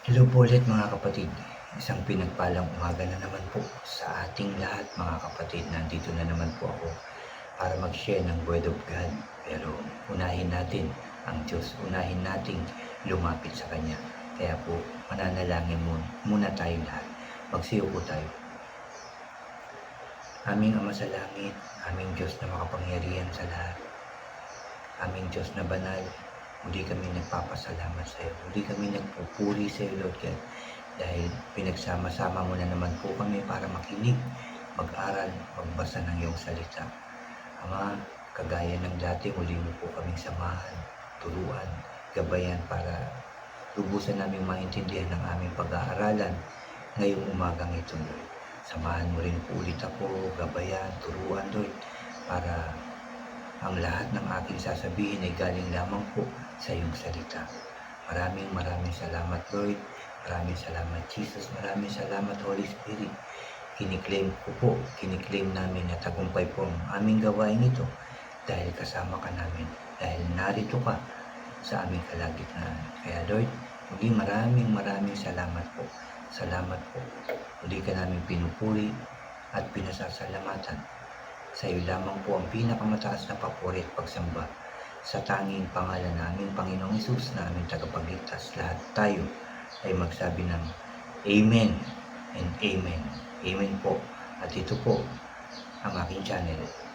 Hello po ulit mga kapatid. Isang pinagpalang umaga na naman po sa ating lahat mga kapatid. Nandito na naman po ako para mag-share ng Word of God. Pero unahin natin ang Diyos. Unahin natin lumapit sa Kanya. Kaya po mananalangin muna, muna tayo lahat. Magsiyo po tayo. Aming Ama sa Langit, aming Diyos na makapangyarihan sa lahat. Aming Diyos na banal, Muli kami nagpapasalamat sa iyo. Muli kami nagpupuri sa iyo, Lord God. Dahil pinagsama-sama mo na naman po kami para makinig, mag-aral, magbasa ng iyong salita. Ama, kagaya ng dati, muli mo po kaming samahan, turuan, gabayan para lubusan namin maintindihan ng aming pag-aaralan ngayong umagang ito, Lord. Samahan mo rin po ulit ako, gabayan, turuan, Lord, para ang lahat ng aking sasabihin ay galing lamang po sa iyong salita. Maraming maraming salamat Lord. Maraming salamat Jesus. Maraming salamat Holy Spirit. Kiniklaim ko po, kiniklaim namin na tagumpay po ang aming gawain ito dahil kasama ka namin. Dahil narito ka sa aming kalagitnaan. Kaya Lord, muli maraming maraming salamat po. Salamat po. Muli ka namin pinupuri at pinasasalamatan. Sa iyo lamang po ang pinakamataas na papuri at pagsamba sa tanging pangalan namin, Panginoong Isus, na aming tagapagligtas. Lahat tayo ay magsabi ng Amen and Amen. Amen po. At ito po ang aking channel.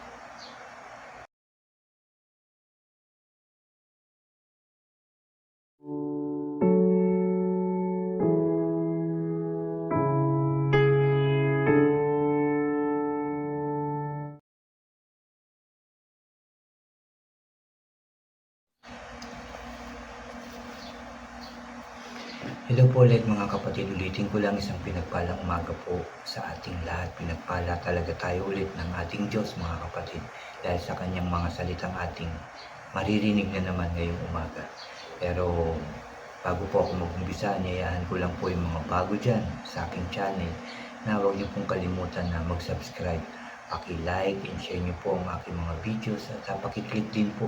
Hello po ulit mga kapatid. Ulitin ko lang isang pinagpalang umaga po sa ating lahat. Pinagpala talaga tayo ulit ng ating Diyos mga kapatid. Dahil sa kanyang mga salitang ating maririnig na naman ngayong umaga. Pero bago po ako mag-umpisa, niyayahan ko lang po yung mga bago dyan sa aking channel na huwag niyo pong kalimutan na mag-subscribe. Paki-like and share niyo po ang aking mga videos at uh, paki-click din po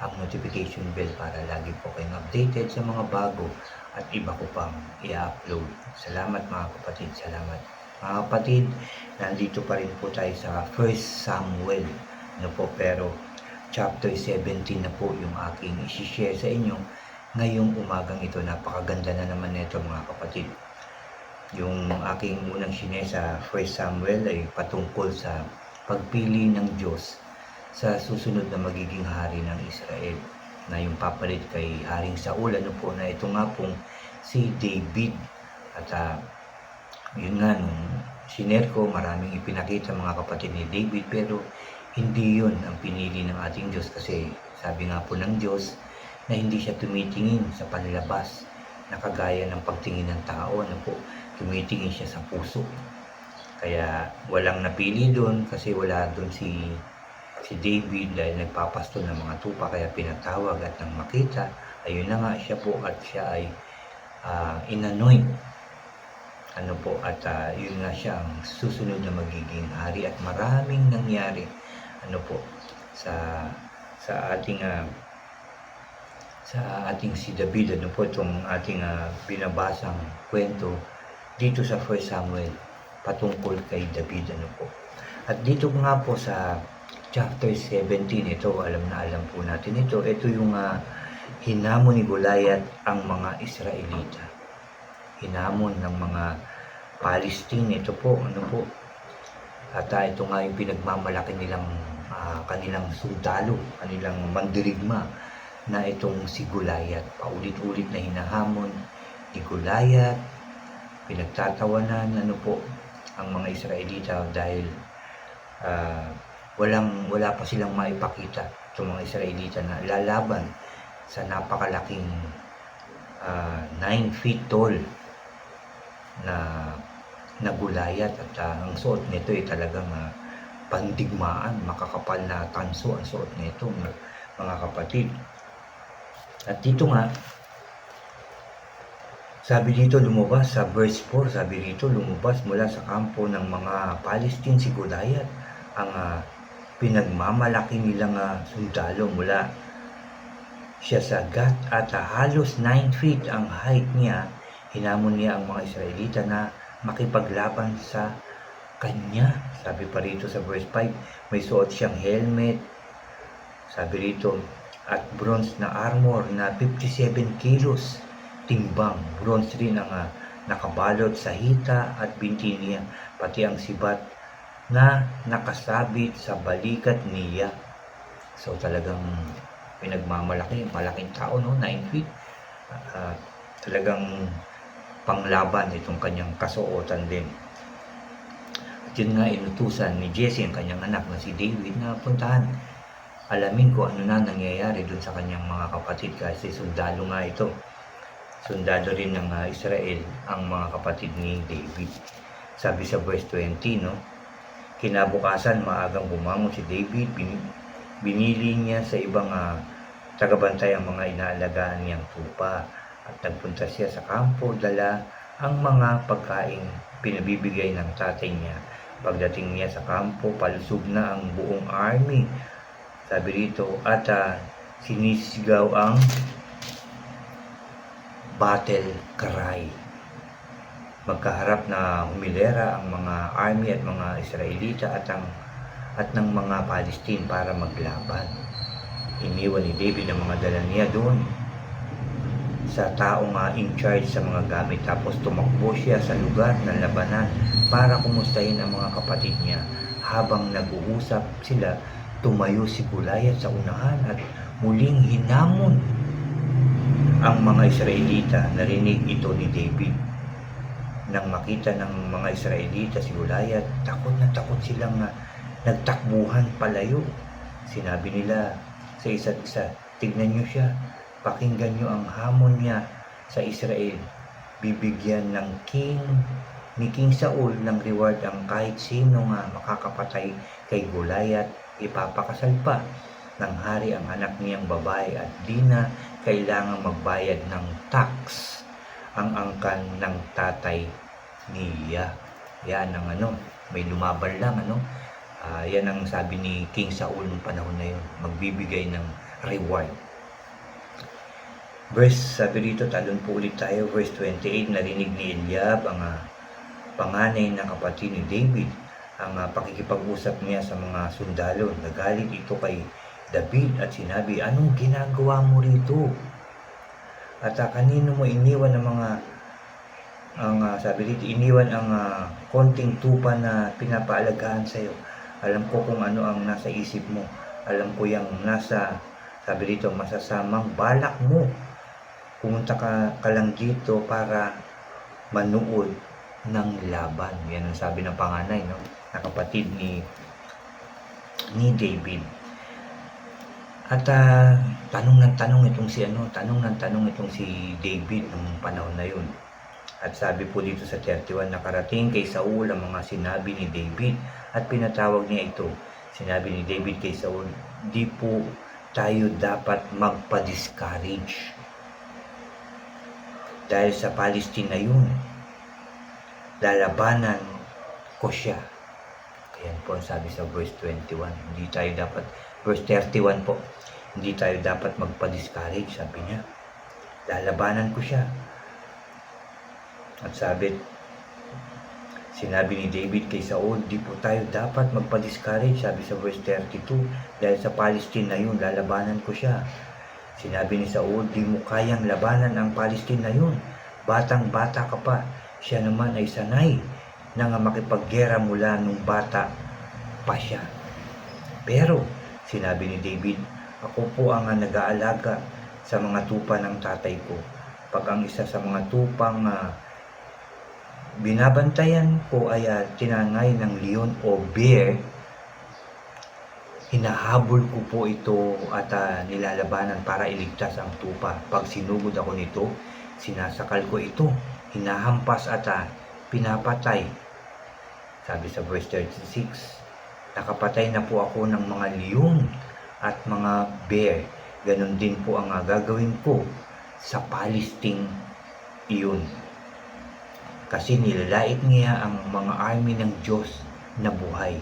ang notification bell para lagi po kayong updated sa mga bago at iba ko pang i-upload. Salamat mga kapatid, salamat. Mga kapatid, nandito pa rin po tayo sa 1 Samuel. Ano po, pero chapter 17 na po yung aking isi-share sa inyo ngayong umagang ito. Napakaganda na naman nito mga kapatid. Yung aking unang share sa 1 Samuel ay patungkol sa pagpili ng Diyos sa susunod na magiging hari ng Israel na yung papalit kay Haring Saul. Ano po na ito nga pong si David. At uh, yun nga nung siner ko maraming ipinakita mga kapatid ni David pero hindi yun ang pinili ng ating Diyos kasi sabi nga po ng Diyos na hindi siya tumitingin sa panlabas na kagaya ng pagtingin ng tao ano po tumitingin siya sa puso. Kaya walang napili doon kasi wala doon si si David dahil nagpapasto ng mga tupa kaya pinatawag at nang makita ayun na nga siya po at siya ay uh, inanoint. Ano po at uh, yun nga siya ang susunod na magiging hari at maraming nangyari ano po sa sa ating uh, sa ating si David ano po itong ating uh, binabasang kwento dito sa 1 Samuel patungkol kay David ano po. At dito nga po sa chapter 17 ito alam na alam po natin ito. Ito yung uh, hinamon ni Goliath ang mga Israelita. Hinamon ng mga Palestine. Ito po ano po? At uh, ito nga yung pinagmamalaki nilang uh, kanilang sundalo kanilang mandirigma na itong si Goliath. Paulit-ulit na hinahamon ni Goliath. Pinagtatawanan ano po ang mga Israelita dahil uh, walang wala pa silang maipakita itong mga Israelita na lalaban sa napakalaking uh, 9 feet tall na nagulayat at uh, ang suot nito ay talagang uh, pandigmaan, makakapal na tanso ang suot nito mga kapatid. At dito nga, sabi dito lumabas sa verse 4, sabi dito lumabas mula sa kampo ng mga Palestine si Goliath ang uh, pinagmamalaki nilang uh, sundalo mula siya sa Gat at uh, halos 9 feet ang height niya Hinamon niya ang mga Israelita na makipaglaban sa kanya. Sabi pa rito sa verse 5, may suot siyang helmet. Sabi rito, at bronze na armor na 57 kilos timbang. Bronze rin ang ah, nakabalot sa hita at binti niya, pati ang sibat na nakasabit sa balikat niya. So talagang pinagmamalaki, malaking tao, no? 9 feet. Ah, talagang panglaban itong kanyang kasuotan din. At yun nga inutusan ni Jesse, ang kanyang anak na si David, na puntahan. Alamin ko ano na nangyayari dun sa kanyang mga kapatid kasi sundalo nga ito. Sundalo rin ng ah, Israel ang mga kapatid ni David. Sabi sa verse 20, no? Kinabukasan, maagang bumangon si David, bin- binili niya sa ibang ah, tagabantay ang mga inaalagaan niyang tupa at nagpunta siya sa kampo dala ang mga pagkain pinabibigay ng tatay niya. Pagdating niya sa kampo, palusog na ang buong army. Sabi rito, at ah, sinisigaw ang battle cry. Magkaharap na humilera ang mga army at mga Israelita at ang at ng mga Palestine para maglaban. Iniwan ni David ang mga dala niya doon sa taong uh, in charge sa mga gamit. Tapos tumakbo siya sa lugar ng labanan para kumustahin ang mga kapatid niya. Habang nag-uusap sila tumayo si Goliath sa unahan at muling hinamon ang mga Israelita. Narinig ito ni David nang makita ng mga Israelita si Goliath takot na takot silang uh, nagtakbuhan palayo. Sinabi nila sa isa't isa tignan niyo siya pakinggan nyo ang hamon niya sa Israel. Bibigyan ng king ni King Saul ng reward ang kahit sino nga makakapatay kay Goliath, ipapakasal pa ng hari ang anak niyang babae at di na kailangang magbayad ng tax ang angkan ng tatay niya. Yan ang ano, may lumaban lang ano. Ah, yan ang sabi ni King Saul noong panahon na yun, magbibigay ng reward. Verse, sabi dito, talon po ulit tayo, verse 28, narinig ni Eliab, ang ah, panganay na kapatid ni David, ang ah, pakikipag-usap niya sa mga sundalo. Nagalit ito kay David at sinabi, anong ginagawa mo rito? At ah, kanino mo iniwan ang mga, ang ah, sabi dito, iniwan ang ah, konting tupa na pinapaalagaan sa'yo. Alam ko kung ano ang nasa isip mo. Alam ko yung nasa, sabi dito, masasamang balak mo pumunta ka, ka lang dito para manood ng laban. Yan ang sabi ng panganay, no? Na kapatid ni ni David. At ah, tanong ng tanong itong si ano, tanong ng tanong itong si David nung panahon na yun. At sabi po dito sa 31, nakarating kay Saul ang mga sinabi ni David at pinatawag niya ito. Sinabi ni David kay Saul, di po tayo dapat magpa-discourage dahil sa Palestine na yun, lalabanan ko siya. Ayan po ang sabi sa verse 21. Hindi tayo dapat, verse 31 po, hindi tayo dapat magpa-discourage, sabi niya. Lalabanan ko siya. At sabi, sinabi ni David kay Saul, di po tayo dapat magpa-discourage, sabi sa verse 32, dahil sa Palestine na yun, lalabanan ko siya. Sinabi ni Saul, di mo kayang labanan ang Palestine na yun. Batang-bata ka pa. Siya naman ay sanay na nga makipaggera mula nung bata pa siya. Pero, sinabi ni David, ako po ang nag-aalaga sa mga tupa ng tatay ko. Pag ang isa sa mga tupang uh, binabantayan ko ay uh, tinangay ng leon o bear, hinahabol ko po ito at uh, nilalabanan para iligtas ang tupa. Pag sinugod ako nito, sinasakal ko ito, hinahampas at uh, pinapatay. Sabi sa verse 36, nakapatay na po ako ng mga leon at mga bear. Ganon din po ang uh, gagawin ko sa Palestine iyon. Kasi nilalait niya ang mga army ng Diyos na buhay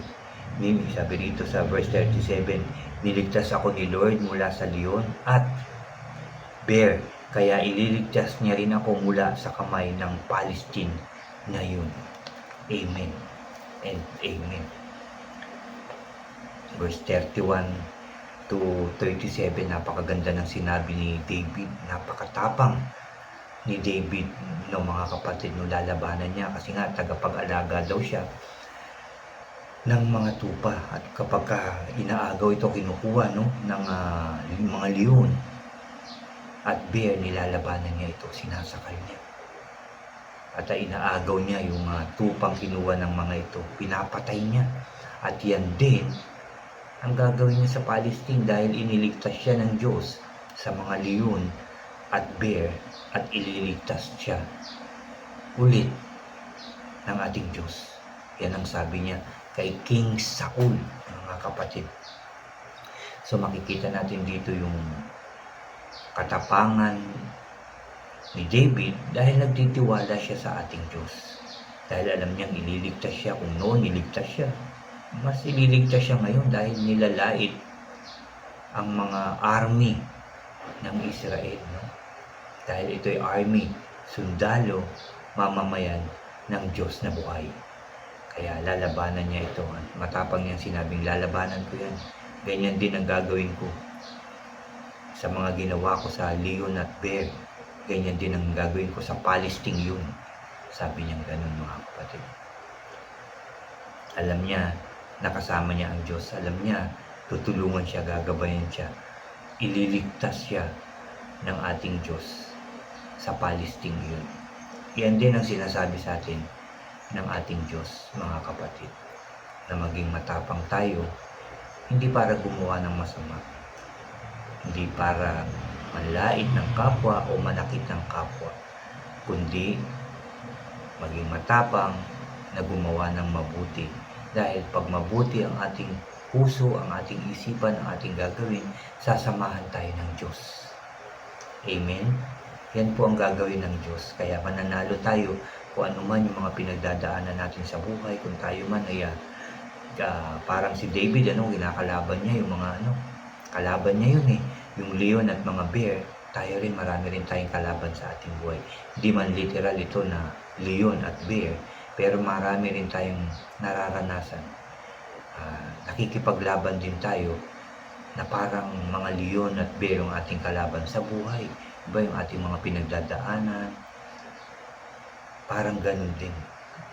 sabi dito sa verse 37, Niligtas ako ni Lord mula sa leon at bear. Kaya ililigtas niya rin ako mula sa kamay ng Palestine na yun. Amen and Amen. Verse 31 to 37, napakaganda ng sinabi ni David. Napakatapang ni David ng mga kapatid no lalabanan niya kasi nga tagapag-alaga daw siya ng mga tupa. At kapag ka inaagaw ito kinukuha no ng ah, mga leon at bear nilalabanan niya ito sinasakal niya. At ah, inaagaw niya yung ah, tupang kinuha ng mga ito. Pinapatay niya. At yan din ang gagawin niya sa Palestine dahil iniligtas siya ng Diyos sa mga leon at bear at ililigtas siya ulit ng ating Diyos. Yan ang sabi niya kay King Saul, mga kapatid. So makikita natin dito yung katapangan ni David dahil nagtitiwala siya sa ating Diyos. Dahil alam niyang ililigtas siya kung noon niligtas siya. Mas ililigtas siya ngayon dahil nilalait ang mga army ng Israel. No? Dahil ito'y army, sundalo, mamamayan ng Diyos na buhay. Kaya lalabanan niya ito. At matapang niyang sinabing, lalabanan ko yan. Ganyan din ang gagawin ko sa mga ginawa ko sa Leon at Bear. Ganyan din ang gagawin ko sa Palestine yun. Sabi niya ganun mga kapatid. Alam niya, nakasama niya ang Diyos. Alam niya, tutulungan siya, gagabayan siya. Ililigtas siya ng ating Diyos sa Palestine yun. Yan din ang sinasabi sa atin ng ating Diyos, mga kapatid, na maging matapang tayo, hindi para gumawa ng masama, hindi para manlait ng kapwa o manakit ng kapwa, kundi maging matapang na gumawa ng mabuti. Dahil pag mabuti ang ating puso, ang ating isipan, ang ating gagawin, sasamahan tayo ng Diyos. Amen? Yan po ang gagawin ng Diyos. Kaya mananalo tayo kung ano man yung mga pinagdadaanan natin sa buhay. Kung tayo man ay ah, parang si David, ano, kinakalaban niya yung mga ano, kalaban niya yun eh. Yung leon at mga bear, tayo rin marami rin tayong kalaban sa ating buhay. Hindi man literal ito na leon at bear, pero marami rin tayong nararanasan. Ah, nakikipaglaban din tayo na parang mga leon at bear ang ating kalaban sa buhay. Iba yung ating mga pinagdadaanan. Parang ganun din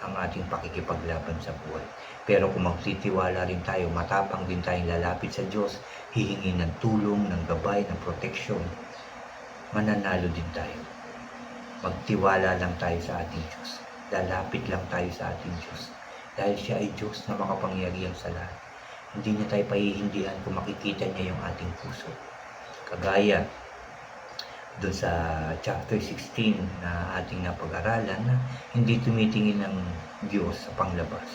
ang ating pakikipaglaban sa buhay. Pero kung magtitiwala rin tayo, matapang din tayong lalapit sa Diyos, hihingi ng tulong, ng gabay, ng proteksyon, mananalo din tayo. Magtiwala lang tayo sa ating Diyos. Lalapit lang tayo sa ating Diyos. Dahil siya ay Diyos na makapangyarihan sa lahat. Hindi niya tayo pahihindihan kung makikita niya yung ating puso. Kagaya doon sa chapter 16 na ating napag-aralan na hindi tumitingin ng Diyos sa panglabas.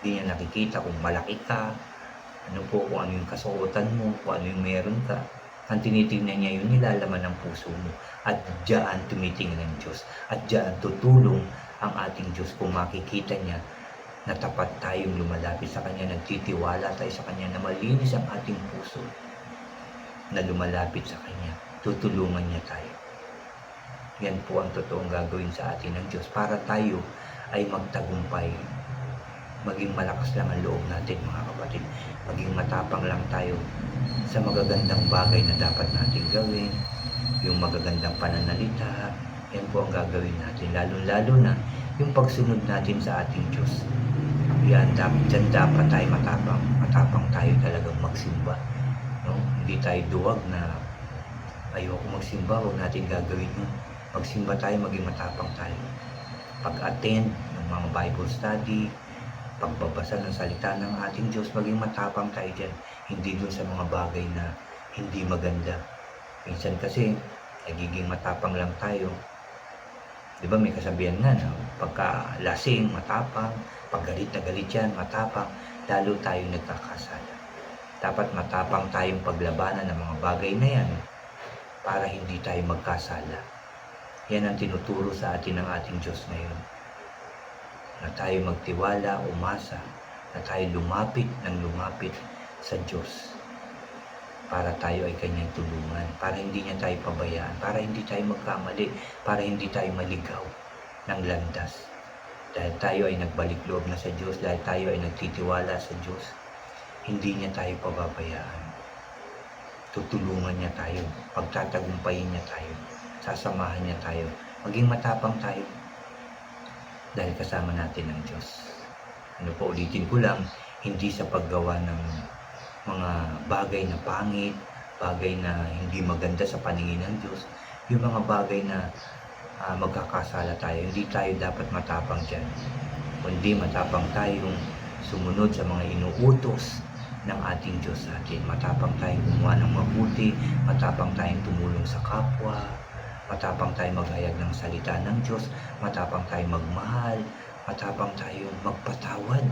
Hindi niya nakikita kung malaki ka, ano po, kung ano yung kasuotan mo, kung ano yung meron ka. Ang tinitingnan niya yung nilalaman ng puso mo. At diyan tumitingin ng Diyos. At diyan tutulong ang ating Diyos kung makikita niya na tapat tayong lumalapit sa Kanya, nagtitiwala tayo sa Kanya, na malinis ang ating puso na lumalapit sa Kanya. Tutulungan niya tayo. Yan po ang totoong gagawin sa atin ng Diyos para tayo ay magtagumpay. Maging malakas lang ang loob natin mga kapatid. Maging matapang lang tayo sa magagandang bagay na dapat natin gawin. Yung magagandang pananalita. Yan po ang gagawin natin. Lalo-lalo na yung pagsunod natin sa ating Diyos. Yan, dapat, dyan dapat tayo matapang. Matapang tayo talagang magsimba. No? Hindi tayo duwag na ayoko magsimba, huwag natin gagawin yun. Magsimba tayo, maging matapang tayo. Pag-attend ng mga Bible study, pagbabasa ng salita ng ating Diyos, maging matapang tayo dyan. Hindi dun sa mga bagay na hindi maganda. Minsan kasi, nagiging matapang lang tayo. Di ba may kasabihan nga na pagka lasing, matapang, pag galit na galit yan, matapang, lalo tayo nagkakasala. Dapat matapang tayong paglabanan ng mga bagay na yan para hindi tayo magkasala. Yan ang tinuturo sa atin ng ating Diyos ngayon. Tayo magtiwala, umasa, na tayo lumapit ng lumapit sa Diyos. para tayo ay kanyang tulungan, para hindi niya tayo pabayaan, para hindi tayo magkamali, para hindi tayo maligaw ng landas. Dahil tayo ay nagbalik loob na sa Diyos, dahil tayo ay nagtitiwala sa Diyos, hindi niya tayo pababayaan. Tutulungan niya tayo, pagtatagumpayin niya tayo, sasamahan niya tayo, maging matapang tayo dahil kasama natin ang Diyos. Ano po, ulitin ko lang, hindi sa paggawa ng mga bagay na pangit, bagay na hindi maganda sa paningin ng Diyos, yung mga bagay na ah, magkakasala tayo, hindi tayo dapat matapang dyan. Kundi matapang tayong sumunod sa mga inuutos ng ating Diyos sa atin. Matapang tayong gumawa ng mabuti, matapang tayong tumulong sa kapwa, matapang tayong maghayag ng salita ng Diyos, matapang tayong magmahal, matapang tayong magpatawad,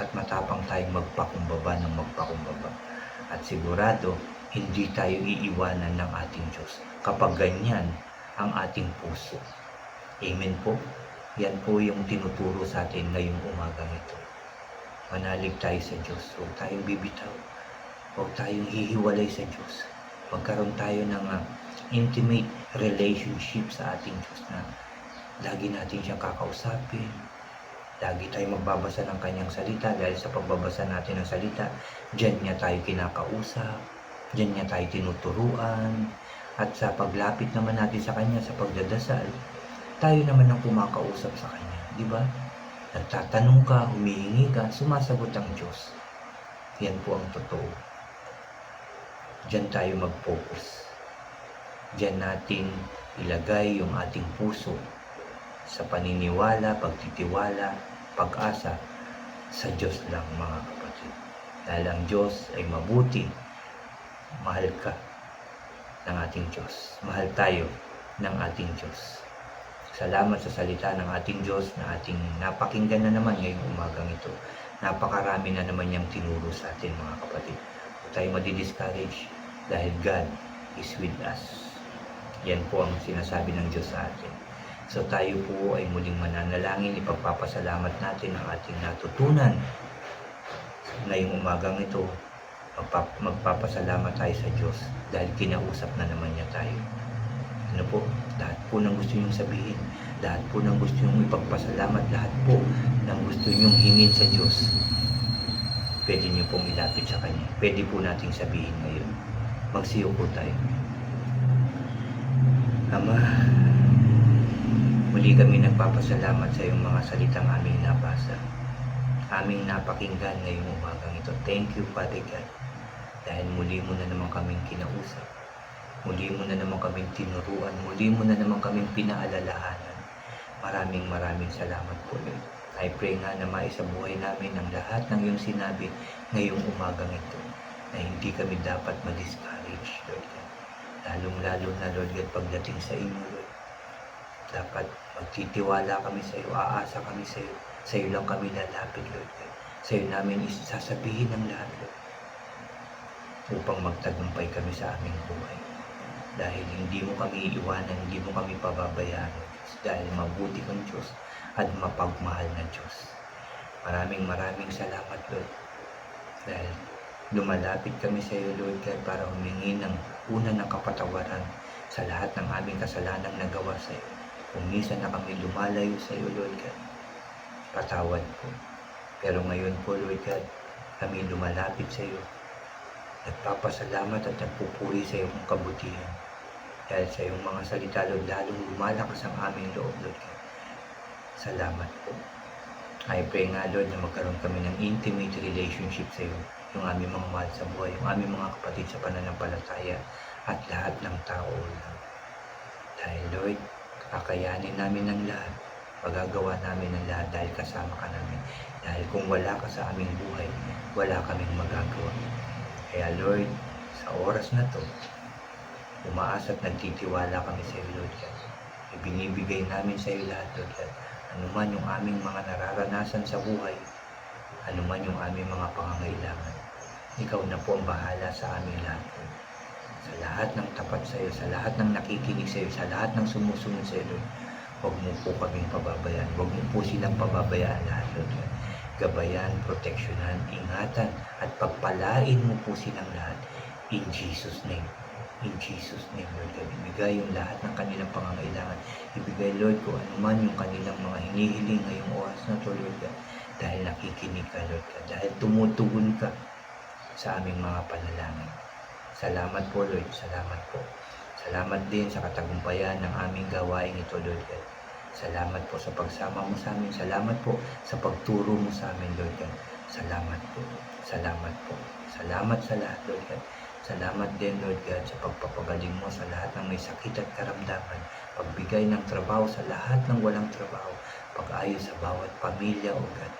at matapang tayong magpakumbaba ng magpakumbaba. At sigurado, hindi tayo iiwanan ng ating Diyos kapag ganyan ang ating puso. Amen po. Yan po yung tinuturo sa atin ngayong umagang ito. Manalig tayo sa Diyos. Huwag tayong bibitaw. Huwag tayong hihiwalay sa Diyos. Magkaroon tayo ng ah, intimate relationship sa ating Diyos na lagi natin siyang kakausapin. Lagi tayo magbabasa ng kanyang salita dahil sa pagbabasa natin ng salita, diyan niya tayo kinakausap, diyan niya tayo tinuturuan, at sa paglapit naman natin sa kanya sa pagdadasal, tayo naman ang kumakausap sa kanya, di ba? Nagtatanong ka, humihingi ka, sumasagot ang Diyos. Yan po ang totoo. Diyan tayo mag-focus. Diyan natin ilagay yung ating puso sa paniniwala, pagtitiwala, pag-asa sa Diyos lang mga kapatid. Dahil ang Diyos ay mabuti, mahal ka ng ating Diyos. Mahal tayo ng ating Diyos. Salamat sa salita ng ating Diyos na ating napakinggan na naman ngayong umagang ito. Napakarami na naman niyang tinuro sa atin mga kapatid. Huwag tayo madi-discourage dahil God is with us. Yan po ang sinasabi ng Diyos sa atin. So tayo po ay muling mananalangin, ipagpapasalamat natin ang ating natutunan ngayong umagang ito. Magpap- magpapasalamat tayo sa Diyos dahil kinausap na naman niya tayo. Ano po? Lahat po ng gusto niyong sabihin, lahat po ng gusto niyong ipagpasalamat, lahat po ng gusto niyong hingin sa Diyos, pwede niyo pong ilapit sa Kanya. Pwede po nating sabihin ngayon. Magsiyo po tayo. Ama, muli kami nagpapasalamat sa iyong mga salitang aming nabasa. Aming napakinggan ngayong umagang ito. Thank you, Father God. Dahil muli mo na naman kaming kinausap. Muli mo na naman kaming tinuruan. Muli mo na naman kaming pinaalalahanan. Maraming maraming salamat po, Lord. I pray nga na maisabuhay namin ang lahat ng iyong sinabi ngayong umagang ito na hindi kami dapat ma-discourage, Lord God. Lalong-lalo na, Lord God, pagdating sa inyo, Lord. Dapat magtitiwala kami sa iyo, aasa kami sa iyo. Sa iyo lang kami lalapit, Lord God. Sa iyo namin isasabihin ang lahat, Lord. Upang magtagumpay kami sa aming buhay. Dahil hindi mo kami iiwanan, hindi mo kami pababayaan. Dahil mabuti kang Diyos at mapagmahal na Diyos. Maraming maraming salamat, Lord. Dahil lumalapit kami sa iyo, Lord God, para humingi ng una ng kapatawaran sa lahat ng aming kasalanang nagawa sa iyo. Kung minsan na kami lumalayo sa iyo, Lord God, patawad po. Pero ngayon po, Lord God, kami lumalapit sa iyo. Nagpapasalamat at nagpupuri sa iyong kabutihan. Dahil sa iyong mga salita, Lord, lalong lumalakas ang aming loob, Lord God. Salamat po. I pray nga, Lord, na magkaroon kami ng intimate relationship sa iyo, yung aming mga mahal sa buhay, yung aming mga kapatid sa pananampalataya, at lahat ng tao, Lord. Dahil, Lord, kakayanin namin ang lahat, magagawa namin ang lahat dahil kasama ka namin. Dahil kung wala ka sa aming buhay, wala kaming magagawa. Kaya, Lord, sa oras na to, umaasa at nagtitiwala kami sa iyo, Lord God. Ibinibigay namin sa iyo lahat, Lord God. Ano yung aming mga nararanasan sa buhay, ano man yung aming mga pangangailangan, ikaw na po ang bahala sa aming lahat. Sa lahat ng tapat sa iyo, sa lahat ng nakikinig sa iyo, sa lahat ng sumusunod sa iyo, huwag mo po kaming pababayaan. Huwag mo po silang pababayaan lahat, Lord. Gabayan, proteksyonan, ingatan, at pagpalain mo po silang lahat. In Jesus' name. In Jesus' name, Lord God. Ibigay yung lahat ng kanilang pangangailangan. Ibigay, Lord, kung ano man yung kanilang mga hinihiling ngayong oras na to, Lord God. Dahil nakikinig ka, Lord God. Dahil tumutugon ka sa aming mga panalangin. Salamat po, Lord. Salamat po. Salamat din sa katagumpayan ng aming gawain ito, Lord God. Salamat po sa pagsama mo sa amin. Salamat po sa pagturo mo sa amin, Lord God. Salamat po. Salamat po. Salamat sa lahat, Lord God. Salamat din, Lord God, sa pagpapagaling mo sa lahat ng may sakit at karamdaman. Pagbigay ng trabaho sa lahat ng walang trabaho. Pag-ayos sa bawat pamilya, O God.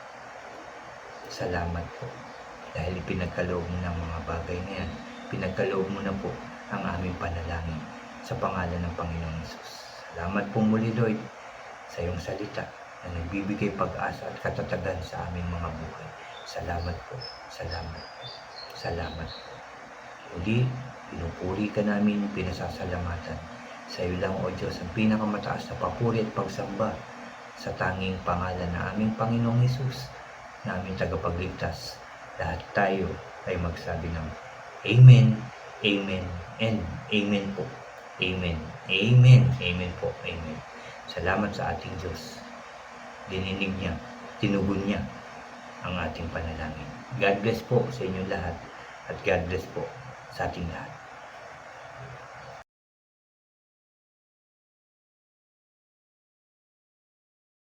Salamat po. Dahil ipinagkaloob mo ng mga bagay na yan. Pinagkaloob mo na po ang aming panalangin sa pangalan ng Panginoong Yesus. Salamat po muli, Lord, sa iyong salita na nagbibigay pag-asa at katatagan sa aming mga buhay. Salamat po. Salamat po. Salamat po. Uli, pinupuri ka namin, pinasasalamatan. Sa iyo lang, O Diyos, ang pinakamataas na papuri at pagsamba sa tanging pangalan na aming Panginoong Yesus, na aming tagapagligtas. Lahat tayo ay magsabi ng Amen, Amen, and Amen po. Amen, Amen, Amen po, Amen. Salamat sa ating Diyos. Dininig niya, tinugon niya ang ating panalangin. God bless po sa inyo lahat at God bless po sa ating lahat.